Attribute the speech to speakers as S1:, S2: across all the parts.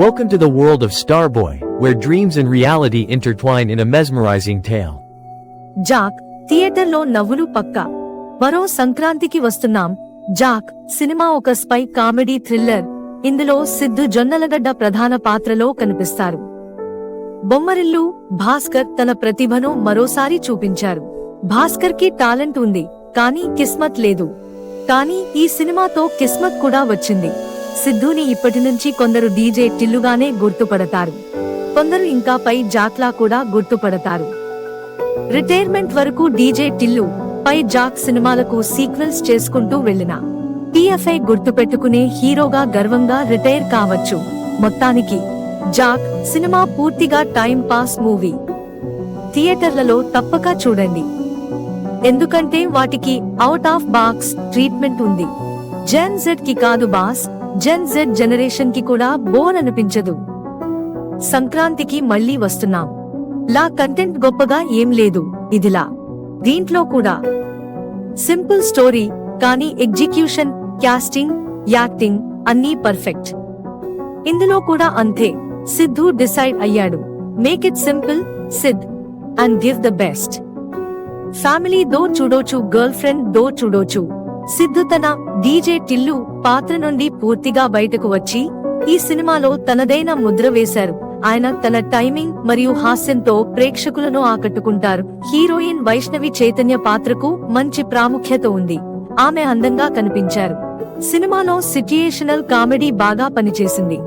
S1: Welcome to the world of Starboy, where dreams and reality intertwine in a mesmerizing tale.
S2: Jack థియేటర్లో నవ్వులు పక్క. మరో సంక్రాంతికి వస్తున్నాం. జాక్ సినిమా ఒక స్పై కామెడీ థ్రిల్లర్. ఇందులో సిద్ధు జొన్నలగడ్డ ప్రధాన పాత్రలో కనిపిస్తారు. బొమ్మరిల్లు భాస్కర్ తన ప్రతిభను మరోసారి చూపించారు. భాస్కర్కి టాలెంట్ ఉంది కానీ కిస్మత్ లేదు. కానీ ఈ సినిమాతో కిస్మత్ కూడా వచ్చింది. సిద్ధుని ఇప్పటి నుంచి కొందరు డీజే టిల్లుగానే గుర్తుపడతారు. కొందరు ఇంకా పై జాక్లా కూడా గుర్తుపడతారు. రిటైర్మెంట్ వరకు డీజే టిల్లు పై జాక్ సినిమాలకు సీక్వెల్స్ చేసుకుంటూ వెళ్ళిన. పిఎఫ్ఐ గుర్తుపెట్టుకునే హీరోగా గర్వంగా రిటైర్ కావచ్చు. మొత్తానికి జాక్ సినిమా పూర్తిగా టైం పాస్ మూవీ. థియేటర్లలో తప్పక చూడండి. ఎందుకంటే వాటికి అవుట్ ఆఫ్ బాక్స్ ట్రీట్మెంట్ ఉంది. జెన్ జెడ్కి కాదు బాస్ జెన్ జెడ్ జనరేషన్కి కూడా బోర్ అనిపించదు. సంక్రాంతికి మళ్ళీ వస్తున్నాం. లా కంటెంట్ గొప్పగా ఏం లేదు ఇదిలా. దీంట్లో కూడా. సింపుల్ స్టోరీ కానీ ఎగ్జిక్యూషన్ క్యాస్టింగ్ యాక్టింగ్ అన్నీ పర్ఫెక్ట్. ఇందులో కూడా అంతే. సిద్ధు డిసైడ్ అయ్యాడు. Make it simple Sid and give the best family though చూడోచు girl friend దో చూడోచు సిద్ధు తన డీజే టిల్లు పాత్ర నుండి పూర్తిగా బయటకు వచ్చి ఈ సినిమాలో తనదైన ముద్ర వేశారు. ఆయన తన టైమింగ్ మరియు హాస్యంతో ప్రేక్షకులను ఆకట్టుకుంటారు. హీరోయిన్ వైష్ణవి చైతన్య పాత్రకు మంచి ప్రాముఖ్యత ఉంది. ఆమె అందంగా కనిపించారు. సినిమాలో సిట్యుయేషనల్ కామెడీ బాగా పనిచేసింది.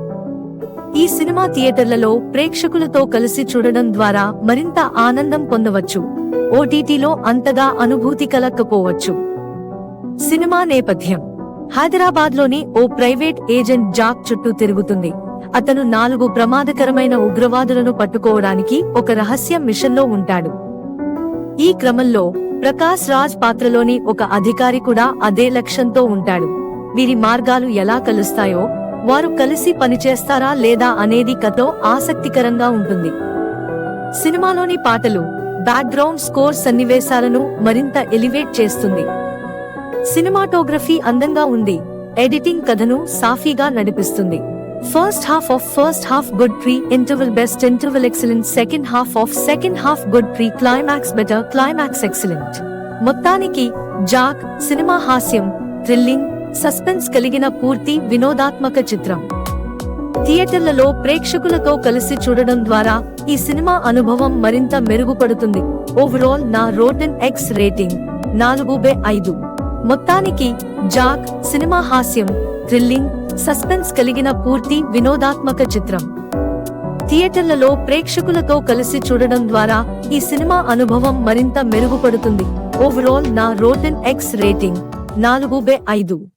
S2: ఈ సినిమా థియేటర్లలో ప్రేక్షకులతో కలిసి చూడడం ద్వారా మరింత ఆనందం పొందవచ్చు. ఓటీటీలో అంతగా అనుభూతి కలక్కపోవచ్చు సినిమా నేపథ్యం. హైదరాబాద్లోని ఓ ప్రైవేట్ ఏజెంట్ జాక్ చుట్టూ తిరుగుతుంది. అతను నాలుగు ప్రమాదకరమైన ఉగ్రవాదులను పట్టుకోవడానికి ఒక రహస్య మిషన్లో ఉంటాడు. ఈ క్రమంలో ప్రకాశ్ రాజ్ పాత్రలోని ఒక అధికారి కూడా అదే లక్ష్యంతో ఉంటాడు. వీరి మార్గాలు ఎలా కలుస్తాయో వారు కలిసి పనిచేస్తారా లేదా అనేది కథ ఆసక్తికరంగా ఉంటుంది. సినిమాలోని పాటలు బ్యాక్గ్రౌండ్ స్కోర్ సన్నివేశాలను మరింత ఎలివేట్ చేస్తుంది. సినిమాటోగ్రఫీ అందంగా ఉంది. ఎడిటింగ్ కథను సాఫీగా నడిపిస్తుంది. First half of first half good pre interval best interval excellent second half of second half good pre climax better climax excellent. మొత్తానికి జాక్ సినిమా హాస్యం థ్రిల్లింగ్ సస్పెన్స్ కలిగిన పూర్తి వినోదాత్మక చిత్రం. థియేటర్లలో ప్రేక్షకులతో కలిసి చూడడం ద్వారా ఈ సినిమా అనుభవం మరింత మెరుగుపడుతుంది. ఓవరాల్ నా రోటన్ ఎక్స్ రేటింగ్ నాలుగు బై ఐదు. మొత్తానికి జాక్ సినిమా హాస్యం థ్రిల్లింగ్ సస్పెన్స్ కలిగిన పూర్తి వినోదాత్మక చిత్రం. థియేటర్లలో ప్రేక్షకులతో కలిసి చూడడం ద్వారా ఈ సినిమా అనుభవం మరింత మెరుగుపడుతుంది. ఓవరాల్ నా రోటన్ ఎక్స్ రేటింగ్ నాలుగు బై ఐదు.